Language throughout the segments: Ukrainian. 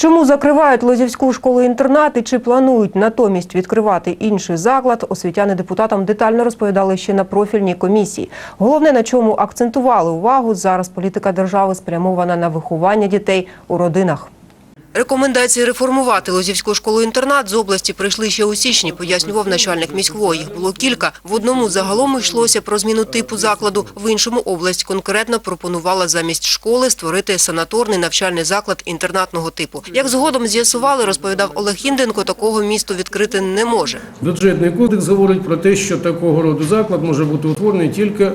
Чому закривають Лозівську школу-інтернат і чи планують натомість відкривати інший заклад, освітяни депутатам детально розповідали ще на профільній комісії. Головне, на чому акцентували увагу, зараз політика держави спрямована на виховання дітей у родинах. Рекомендації реформувати Лозівську школу-інтернат з області прийшли ще у січні, пояснював начальник міського. Їх було кілька. В одному загалом йшлося про зміну типу закладу, в іншому область конкретно пропонувала замість школи створити санаторний навчальний заклад інтернатного типу. Як згодом з'ясували, розповідав Олег Хінденко, такого місто відкрити не може. Бюджетний кодекс говорить про те, що такого роду заклад може бути утворений тільки,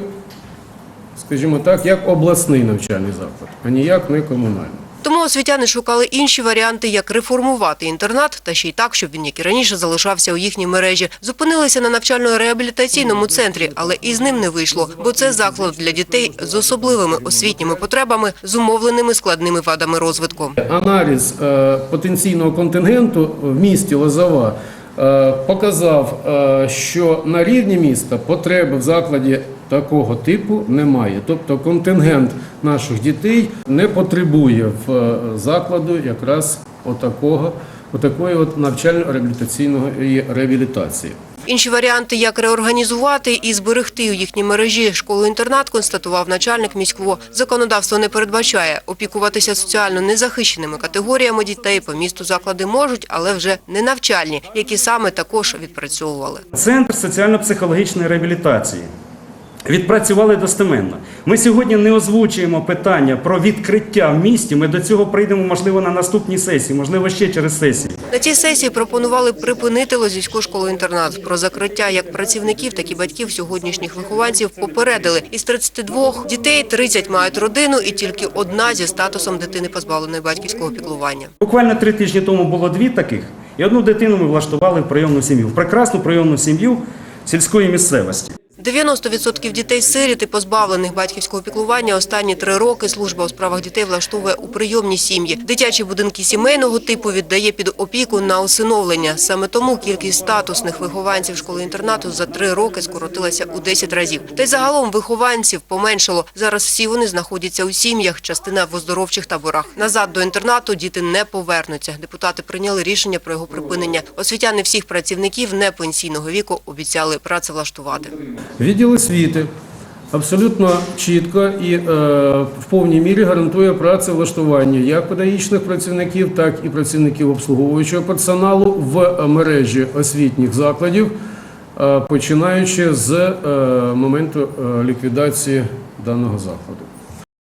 скажімо так, як обласний навчальний заклад, а ніяк не комунальний. Освітяни шукали інші варіанти, як реформувати інтернат, та ще й так, щоб він, як і раніше, залишався у їхній мережі. Зупинилися на навчально-реабілітаційному центрі, але і з ним не вийшло, бо це заклад для дітей з особливими освітніми потребами, зумовленими складними вадами розвитку. Аналіз е, потенційного контингенту в місті Лозова е, показав, е, що на рівні міста потреби в закладі такого типу немає. Тобто контингент наших дітей не потребує в е, закладу якраз отакого, отакої от навчально-реабілітаційної реабілітації. Інші варіанти, як реорганізувати і зберегти у їхній мережі школу-інтернат, констатував начальник міського. Законодавство не передбачає. Опікуватися соціально незахищеними категоріями дітей по місту заклади можуть, але вже не навчальні, які саме також відпрацьовували. Центр соціально-психологічної реабілітації. Відпрацювали достеменно. Ми сьогодні не озвучуємо питання про відкриття в місті. Ми до цього прийдемо, можливо, на наступній сесії, можливо, ще через сесію. На цій сесії пропонували припинити Лозівську школу-інтернат. Про закриття як працівників, так і батьків сьогоднішніх вихованців попередили. Із 32 дітей 30 мають родину і тільки одна зі статусом дитини позбавленої батьківського піклування. Буквально три тижні тому було дві таких, і одну дитину ми влаштували в прийомну сім'ю, в прекрасну прийомну сім'ю сільської місцевості. 90% дітей сиріт і позбавлених батьківського піклування останні три роки служба у справах дітей влаштовує у прийомні сім'ї. Дитячі будинки сімейного типу віддає під опіку на усиновлення. Саме тому кількість статусних вихованців школи-інтернату за три роки скоротилася у 10 разів. Та й загалом вихованців поменшало. Зараз всі вони знаходяться у сім'ях, частина в оздоровчих таборах. Назад до інтернату діти не повернуться. Депутати прийняли рішення про його припинення. Освітяни всіх працівників непенсійного віку обіцяли працевлаштувати. Відділ освіти абсолютно чітко і е, в повній мірі гарантує працевлаштування як педагогічних працівників, так і працівників обслуговуючого персоналу в мережі освітніх закладів, е, починаючи з е, моменту е, ліквідації даного закладу.